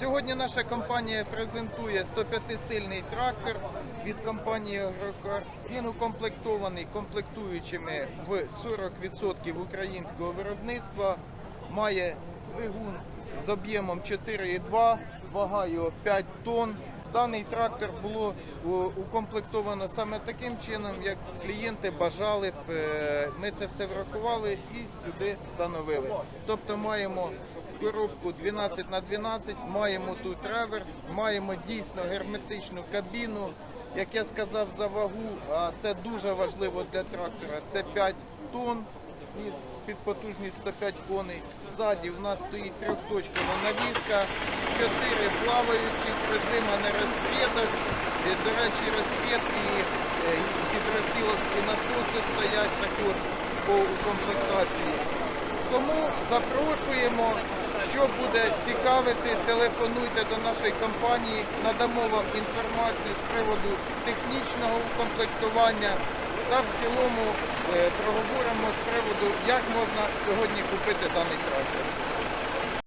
Сьогодні наша компанія презентує 105-сильний трактор від компанії Агрокар. Він укомплектований комплектуючими в 40% українського виробництва. Має двигун з об'ємом 4,2, вага його 5 тонн. Даний трактор було укомплектовано саме таким чином, як клієнти бажали б. Е, Ми це все врахували і сюди встановили. Тобто маємо коробку 12 на 12, маємо тут реверс, маємо дійсно герметичну кабіну. Як я сказав за вагу, а це дуже важливо для трактора. Це 5 тонн і під потужність 105 коней. Ззаді в нас стоїть трьохточкова навіска, 4 плаваючих режима на розпредок. І, До речі, розпредки і е, гідросіловські насоси стоять також по комплектації. Тому запрошуємо, що буде цікавити, телефонуйте до нашої компанії, надамо вам інформацію з приводу технічного укомплектування та в цілому е, проговоримо з приводу, як можна сьогодні купити даний трактор.